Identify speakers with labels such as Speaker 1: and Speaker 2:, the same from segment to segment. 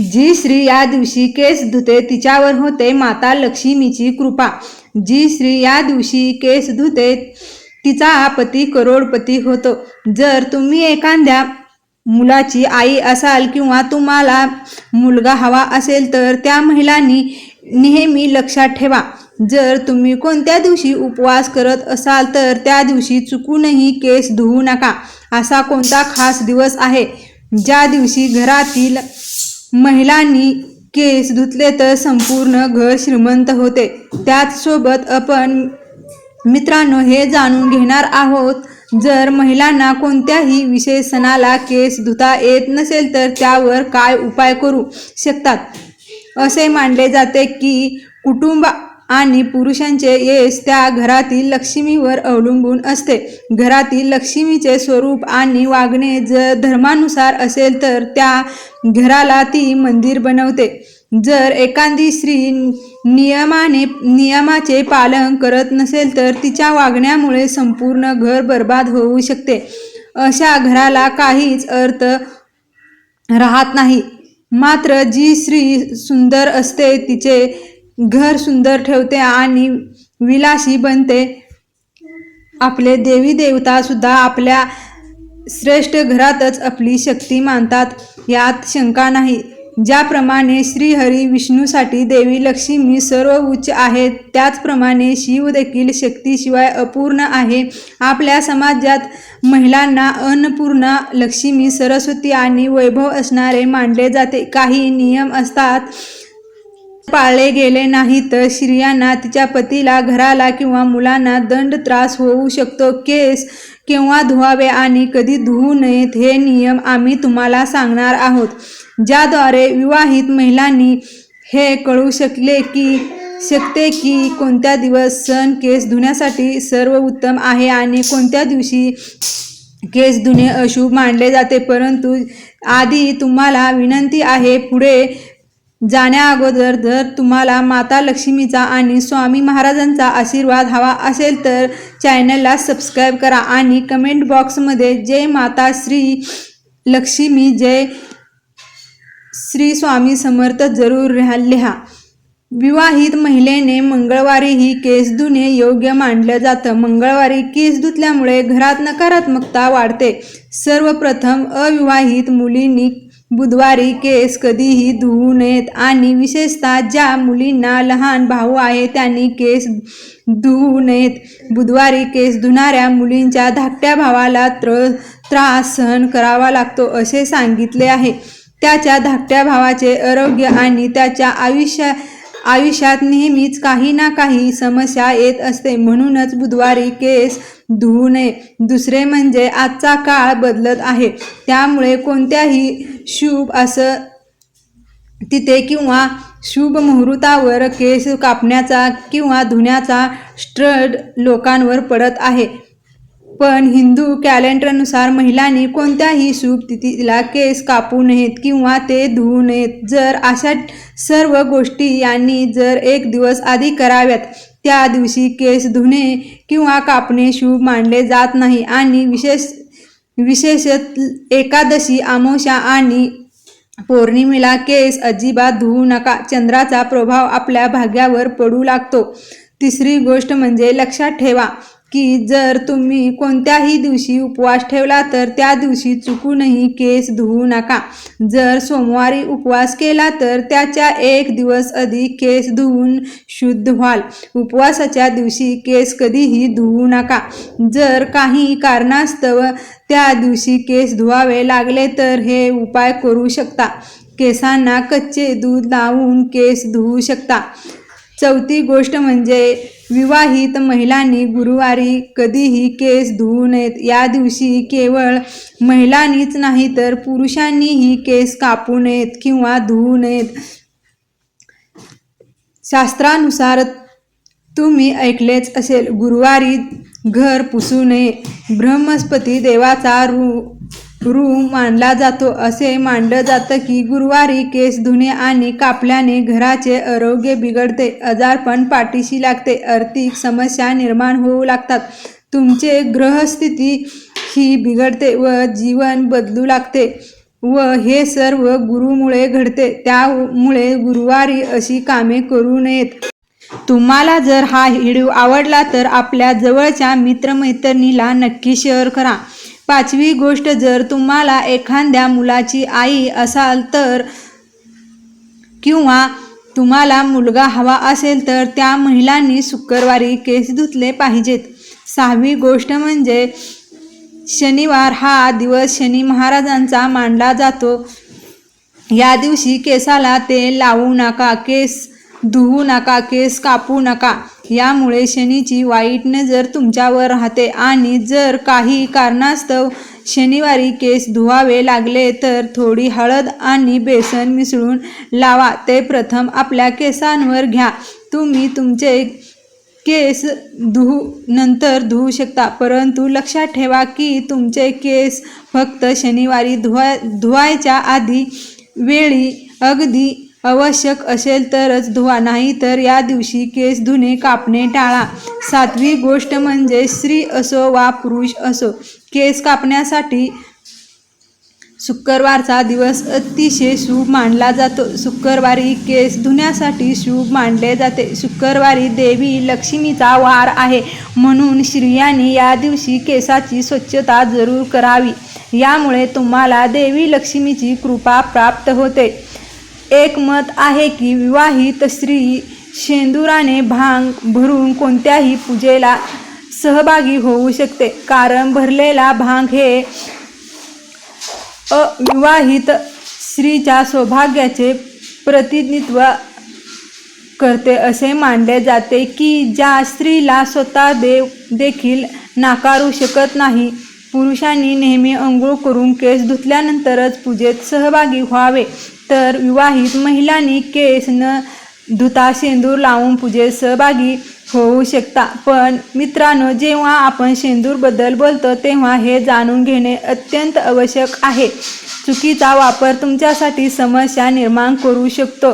Speaker 1: जी श्री या दिवशी केस धुते तिच्यावर होते माता लक्ष्मीची कृपा. जी श्री या दिवशी केस धुते तिचा पती करोडपती होतो. जर तुम्ही एखाद्या मुलाची आई असाल किंवा तुम्हाला मुलगा हवा असेल तर त्या महिलांनी नेहमी लक्षात ठेवा. जर तुम्ही कोणत्या दिवशी उपवास करत असाल तर त्या दिवशी चुकूनही केस धुवू नका. असा कोणता खास दिवस आहे? ज्या दिवशी घरातील महिलांनी केस धुतले तर संपूर्ण घर श्रीमंत होते. त्याचसोबत आपण मित्रांनो हे जाणून घेणार आहोत जर महिलांना कोणत्याही विशेष सणाला केस धुता येत नसेल तर त्यावर काय उपाय करू शकतात? असे मानले जाते की कुटुंबा आणि पुरुषांचे यश त्या घरातील लक्ष्मीवर अवलंबून असते. घरातील लक्ष्मीचे स्वरूप आणि वागणे जर धर्मानुसार असेल तर त्या घराला ती मंदिर बनवते. जर एखादी स्त्री नियमाने नियमाचे पालन करत नसेल तर तिच्या वागण्यामुळे संपूर्ण घर बर्बाद होऊ शकते. अशा घराला काहीच अर्थ राहत नाही. मात्र जी स्त्री सुंदर असते तिचे घर सुंदर ठेवते आणि विलासी बनते. आपले देवी देवता सुद्धा आपल्या श्रेष्ठ घरातच आपली शक्ती मानतात. यात शंका नाही. ज्याप्रमाणे श्रीहरी विष्णूसाठी देवी लक्ष्मी सर्व उच्च आहेत त्याचप्रमाणे शिव देखील शक्तीशिवाय अपूर्ण आहे. आपल्या समाजात महिलांना अन्नपूर्णा लक्ष्मी सरस्वती आणि वैभव असणारे मानले जाते. काही नियम असतात. पाळले गेले नाही तर स्त्रियांना तिच्या पतीला घराला किंवा मुलांना दंड त्रास होऊ शकतो. केस केव्हा धुवावे आणि कधी धुवू नयेत हे नियम आम्ही तुम्हाला सांगणार आहोत. ज्याद्वारे विवाहित महिलांनी हे कळू शकले की शकते की कोणत्या दिवस सण केस धुण्यासाठी सर्व उत्तम आहे आणि कोणत्या दिवशी केस धुणे अशुभ मानले जाते. परंतु आधी तुम्हाला विनंती आहे पुढे जाण्या अगोदर जर तुम्हाला माता लक्ष्मीचा आणि स्वामी महाराजांचा आशीर्वाद हवा असेल तर चॅनलला सबस्क्राईब करा आणि कमेंट बॉक्समध्ये जय माता श्री लक्ष्मी जय श्री स्वामी समर्थ जरूर लिहा लिहा. विवाहित महिलेने मंगळवारीही केस धुणे योग्य मानलं जातं. मंगळवारी केस धुतल्यामुळे घरात नकारात्मकता वाढते. सर्वप्रथम अविवाहित मुलींनी बुधवारी केस कधीही धुवू नयेत. आणि विशेषतः ज्या मुलींना लहान भाऊ आहे त्यांनी केस धुवू नयेत. बुधवारी केस धुणाऱ्या मुलींच्या धाकट्या भावाला त्र त्रास सहन करावा लागतो असे सांगितले आहे. त्याच्या धाकट्या भावाचे आरोग्य आणि त्याच्या आयुष्या आयुष्यात नेहमीच काही ना काही समस्या येत असते. म्हणूनच बुधवारी केस धुवू नये. दुसरे म्हणजे आजचा काळ बदलत आहे. त्यामुळे कोणत्याही शुभ असं तिथे किंवा शुभ मुहूर्तावर केस कापण्याचा किंवा धुण्याचा स्ट्रड लोकांवर पडत आहे. पण हिंदू कॅलेंडरनुसार महिलांनी कोणत्याही शुभ तिथीला केस कापू नयेत किंवा ते धुवू नयेत. जर अशा सर्व गोष्टी यांनी जर एक दिवस आधी कराव्यात त्या दिवशी केस धुणे किंवा कापणे शुभ मानले जात नाही आणि विशेष विशेषत एकादशी आमोशा आणि पौर्णिमेला केस अजिबात धुवू नका. चंद्राचा प्रभाव आपल्या भाग्यावर पडू लागतो. तिसरी गोष्ट म्हणजे लक्षात ठेवा की जर तुम्ही कोणत्याही दिवशी उपवास ठेवला तर त्या दिवशी चुकूनही केस धुवू नका. जर सोमवारी उपवास केला तर त्याच्या एक दिवस आधी केस धुवून शुद्ध व्हाल. उपवासाच्या दिवशी केस कधीही धुवू नका. जर काही कारणास्तव त्या दिवशी केस धुवावे लागले तर हे उपाय करू शकता. केसांना कच्चे दूध लावून केस धुवू शकता. चौथी गोष्ट म्हणजे विवाहित महिलांनी गुरुवारी कधीही केस धुवू नयेत. या दिवशी केवळ महिलांनीच नाही तर पुरुषांनीही केस कापू नयेत किंवा धुवू नयेत. शास्त्रानुसार तुम्ही ऐकलेच असेल गुरुवारी घर पुसू नये. ब्रह्मस्पती देवाचा रू रू मानला जातो. असे मानलं जातं की गुरुवारी केस धुणे आणि कापल्याने घराचे आरोग्य बिघडते. आजारपण पाठीशी लागते. आर्थिक समस्या निर्माण होऊ लागतात. तुमचे ग्रहस्थिती ही बिघडते व जीवन बदलू लागते व हे सर्व गुरुमुळे घडते. त्यामुळे गुरुवारी अशी कामे करू नयेत. तुम्हाला जर हा व्हिडिओ आवडला तर आपल्या जवळच्या मित्रमैत्रिणीला नक्की शेअर करा. पाचवी गोष्ट जर तुम्हाला एखाद्या मुलाची आई असाल तर किंवा तुम्हाला मुलगा हवा असेल तर त्या महिलांनी शुक्रवारी केस धुतले पाहिजेत. सहावी गोष्ट म्हणजे शनिवार हा दिवस शनी महाराजांचा मानला जातो. या दिवशी केसाला तेल लावू नका. केस धुवू नका केस कापू नका. यामुळे शनीची वाईट नजर तुमच्यावर राहते. आणि जर काही कारणास्तव शनिवारी केस धुवावे लागले तर थोडी हळद आणि बेसन मिसळून लावा. ते प्रथम आपल्या केसांवर घ्या. तुम्ही तुमचे केस धुवू नंतर धुवू शकता. परंतु लक्षात ठेवा की तुमचे केस फक्त शनिवारी धुवा धुवायच्या आधी वेळी अगदी आवश्यक असेल तरच धुवा नाही तर या दिवशी केस धुणे कापणे टाळा. सातवी गोष्ट म्हणजे स्त्री असो वा पुरुष असो केस कापण्यासाठी शुक्रवारचा दिवस अतिशय शुभ मानला जातो. शुक्रवारी केस धुण्यासाठी शुभ मानले जाते. शुक्रवारी देवी लक्ष्मीचा वार आहे म्हणून स्त्रियांनी या दिवशी केसाची स्वच्छता जरूर करावी. यामुळे तुम्हाला देवी लक्ष्मीची कृपा प्राप्त होते. एक मत आहे की विवाहित स्त्री शेंदुराने भांग भरून कोणत्याही पूजेला सहभागी होऊ शकते. कारण भरलेला भांग हे अविवाहित स्त्रीच्या सौभाग्याचे प्रतिनिधित्व करते असे मानले जाते की ज्या स्त्रीला स्वतः देव देखील नाकारू शकत नाही पुरुषांनी नेहमी अंघोळ करून केस धुतल्यानंतरच पूजेत सहभागी व्हावे. तर विवाहित महिलांनी केस न धुता शेंदूर लावून पूजेत सहभागी होऊ शकता. पण मित्रांनो जेव्हा आपण शेंदूरबद्दल बोलतो तेव्हा हे जाणून घेणे अत्यंत आवश्यक आहे. चुकीचा वापर तुमच्यासाठी समस्या निर्माण करू शकतो.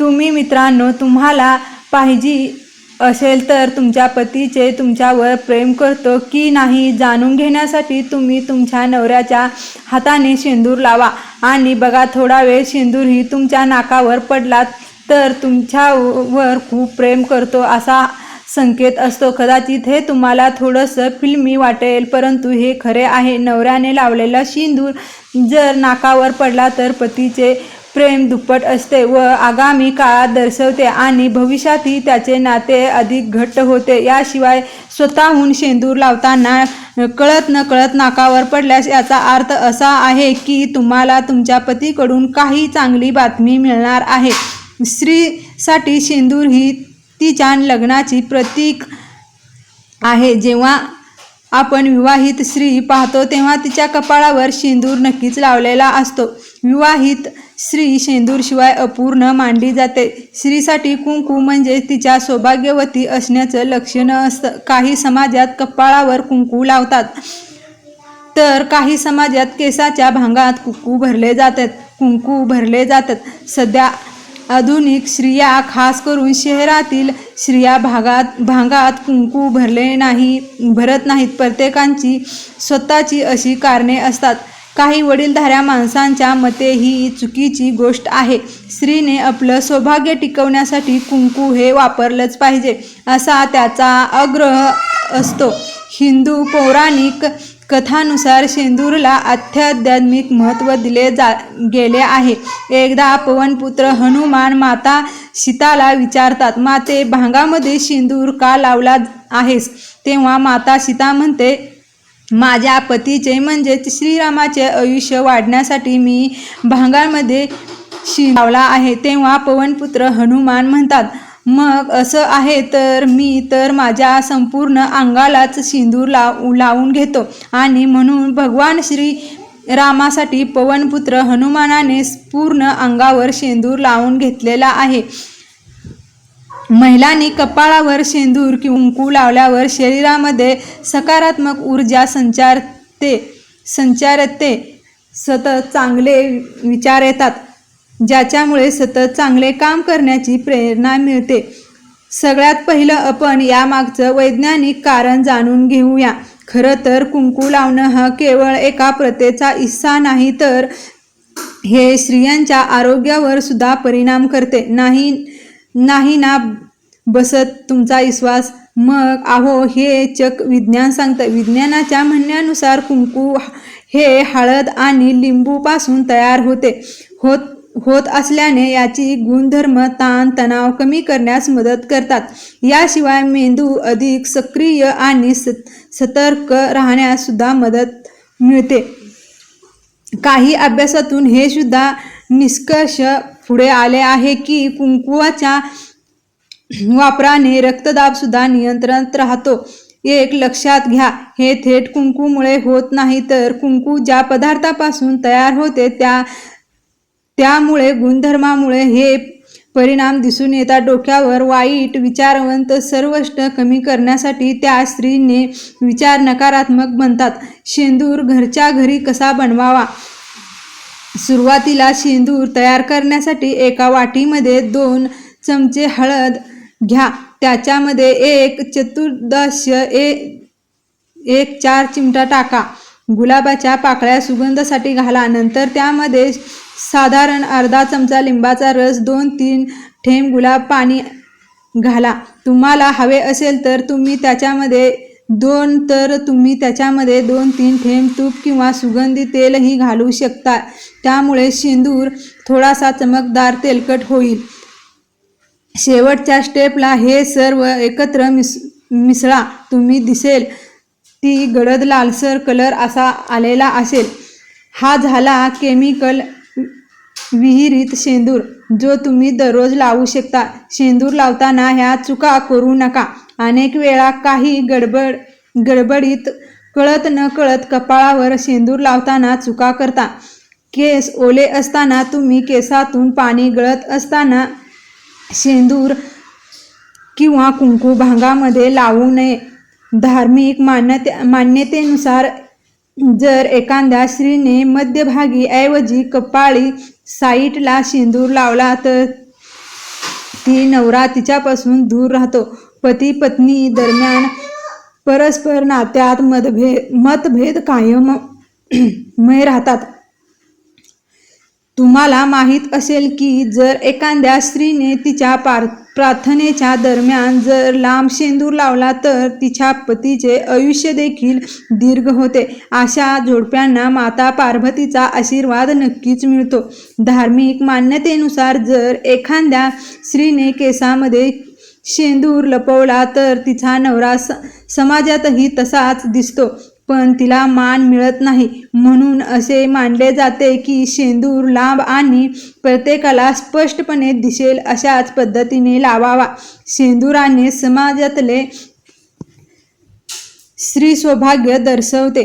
Speaker 1: तुम्ही मित्रांनो तुम्हाला पाहिजे असेल तर तुमच्या पतीचे तुमच्यावर प्रेम करतो की नाही जाणून घेण्यासाठी तुम्ही तुमच्या नवऱ्याच्या हाताने शेंदूर लावा. आणि बघा थोडा वेळ शेंदूरही तुमच्या नाकावर पडला तर तुमच्यावर खूप प्रेम करतो असा संकेत असतो. कदाचित हे तुम्हाला थोडंसं फिल्मी वाटेल परंतु हे खरे आहे. नवऱ्याने लावलेला शेंदूर जर नाकावर पडला तर पतीचे प्रेम दुप्पट असते व आगामी काळात दर्शवते आणि भविष्यातही त्याचे नाते अधिक घट्ट होते. याशिवाय स्वतःहून शेंदूर लावताना कळत न कळत नाकावर पडल्यास याचा अर्थ असा आहे की तुम्हाला तुमच्या पतीकडून काही चांगली बातमी मिळणार आहे. स्त्रीसाठी शेंदूर ही तिच्या लग्नाची प्रतीक आहे. जेव्हा आपण विवाहित स्त्री पाहतो तेव्हा तिच्या कपाळावर शेंदूर नक्कीच लावलेला असतो. विवाहित स्त्री शेंदूरशिवाय अपूर्ण मानली जाते. स्त्रीसाठी कुंकू म्हणजे तिच्या सौभाग्यवती असण्याचं लक्षण असतं. काही समाजात कपाळावर कुंकू लावतात. तर काही समाजात केसाच्या भांगात कुंकू भरले जातात. कुंकू भरले जातात. सध्या आधुनिक स्त्रिया खास करून शहरातील स्त्रिया भागात भागात कुंकू भरले नाही भरत नाहीत. प्रत्येकांची स्वतःची अशी कारणे असतात. काही वडीलधाऱ्या माणसांच्या मते ही चुकीची गोष्ट आहे. स्त्रीने आपलं सौभाग्य टिकवण्यासाठी कुंकू हे वापरलंच पाहिजे असा त्याचा आग्रह असतो. हिंदू पौराणिक कथानुसार सिंदूरला आध्यात्मिक महत्त्व दिले जा गेले आहे. एकदा पवनपुत्र हनुमान माता सीताला विचारतात माते भांगामध्ये सिंदूर का लावला आहेस? तेव्हा माता सीता म्हणते माझ्या पतीचे म्हणजेच श्रीरामाचे आयुष्य वाढण्यासाठी मी भांगामध्ये शी लावला आहे. तेव्हा पवनपुत्र हनुमान म्हणतात मग असं आहे तर मी तर माझ्या संपूर्ण अंगालाच सिंदूर लाव लावून घेतो. आणि म्हणून भगवान श्री रामासाठी पवनपुत्र हनुमानाने पूर्ण अंगावर शेंदूर लावून घेतलेला आहे. महिलांनी कपाळावर शेंदूर किंकू कुंकू लावल्यावर शरीरामध्ये सकारात्मक ऊर्जा संचारते संचारते. सतत चांगले विचार येतात. ज्याच्यामुळे सतत चांगले काम करण्याची प्रेरणा मिळते. सगळ्यात पहिलं आपण यामागचं वैज्ञानिक कारण जाणून घेऊया. खरं तर कुंकू लावणं हा केवळ एका प्रथेचा हिस्सा नाही तर हे स्त्रियांच्या आरोग्यावर सुद्धा परिणाम करते. नाही नाही ना बसत तुमचा विश्वास? मग आहो हे चक विज्ञान सांगतं. विज्ञानाच्या म्हणण्यानुसार कुंकू हे हळद आणि लिंबूपासून तयार होते. होत होत असल्याने याची गुणधर्म ताण तणाव कमी करण्यास मदत करतात. याशिवाय मेंदू अधिक सक्रिय आणि सतर्क राहण्यास सुद्धा मदत मिळते. काही अभ्यासातून हे सुद्धा निष्कर्ष पुढे आले आहे की कुंकुवाच्या वापराने रक्तदाब सुद्धा नियंत्रणात राहतो. एक लक्षात घ्या हे थेट कुंकूमुळे होत नाही तर कुंकू ज्या पदार्थापासून तयार होते त्या त्यामुळे गुणधर्मामुळे हे परिणाम दिसून येतात. डोक्यावर वाईट विचारवंत सर्वष्ट कमी करण्यासाठी त्या स्त्रीने विचार नकारात्मक बनतात. शेंदूर घरच्या घरी कसा बनवावा? सुरुवातीला शेंदूर तयार करण्यासाठी एका वाटीमध्ये दोन चमचे हळद घ्या. त्याच्यामध्ये एक चतुर्दश ए एक चार चिमटा टाका. गुलाबाच्या पाकळ्या सुगंधासाठी घाला. नंतर त्यामध्ये साधारण अर्धा चमचा लिंबाचा रस दोन तीन थेंब गुलाब पाणी घाला. तुम्हाला हवे असेल तर तुम्ही त्याच्यामध्ये दोन तर तुम्ही त्याच्यामध्ये दोन तीन थेंब तूप किंवा सुगंधी तेलही घालू शकता. त्यामुळे शेंदूर थोडासा चमकदार तेलकट होईल. शेवटच्या स्टेपला हे सर्व एकत्र मिस मिसळा. तुम्ही दिसेल ती गडद लालसर कलर असा आलेला असेल. हा झाला केमिकल विहिरीत शेंदूर जो तुम्ही दररोज लावू शकता. शेंदूर लावताना ह्या चुका करू नका. अनेक वेळा काही गडबड गडबडीत कळत न कळत कपाळावर शेंदूर लावताना चुका करता. केस ओले असताना तुम्ही केसातून पाणी गळत असताना शेंदूर किंवा कुंकू भांगामध्ये लावू नये. धार्मिक मान्यते मान्यतेनुसार जर एखाद्या स्त्रीने मध्यभागी ऐवजी कपाळी साईटला शेंदूर लावला तर ती नवरा तिच्यापासून दूर राहतो. पती पत्नी दरम्यान परस्पर नात्यात मतभेद मतभेद कायम मय राहतात. तुम्हाला माहीत असेल की जर एखाद्या स्त्रीने तिच्या पार प्रार्थनेच्या दरम्यान जर लांब शेंदूर लावला तर तिच्या पतीचे आयुष्य देखील दीर्घ होते. अशा जोडप्यांना माता पार्वतीचा आशीर्वाद नक्कीच मिळतो. धार्मिक मान्यतेनुसार जर एखाद्या स्त्रीने केसामध्ये शेंदूर लपवला तर तिचा नवरा स समाजातही तसाच दिसतो. पण तिला मान मिळत नाही. म्हणून असे मानले जाते की शेंदूर लांब आणि प्रत्येकाला स्पष्टपणे दिसेल अशाच पद्धतीने लावावा. शेंदुराने समाजातले स्त्री सौभाग्य दर्शवते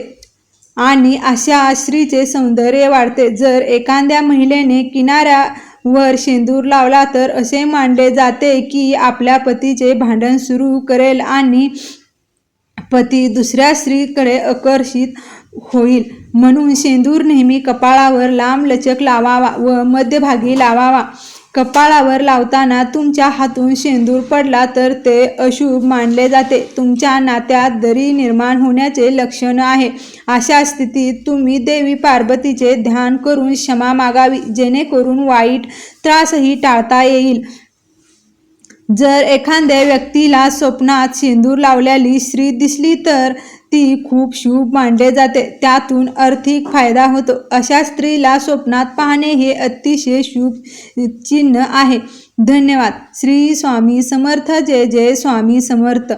Speaker 1: आणि अशा स्त्रीचे सौंदर्य वाढते. जर एखाद्या महिलेने किनाऱ्यावर शेंदूर लावला तर असे मानले जाते की आपल्या पतीचे भांडण सुरू करेल आणि पती दुसऱ्या स्त्रीकडे आकर्षित होईल. म्हणून शेंदूर नेहमी कपाळावर लांब लचक लावावा व मध्यभागी लावावा. कपाळावर लावताना तुमच्या हातून शेंदूर पडला तर ते अशुभ मानले जाते. तुमच्या नात्यात दरी निर्माण होण्याचे लक्षण आहे. अशा स्थितीत तुम्ही देवी पार्वतीचे ध्यान करून क्षमा मागावी. जेणेकरून वाईट त्रासही टाळता येईल. जर एखाद्या व्यक्तीला स्वप्नात शेंदूर लावलेली स्त्री दिसली तर ती खूप शुभ मानले जाते. त्यातून आर्थिक फायदा होतो. अशा स्त्रीला स्वप्नात पाहणे हे अतिशय शुभ चिन्ह आहे. धन्यवाद. श्री स्वामी समर्थ. जय जय स्वामी समर्थ.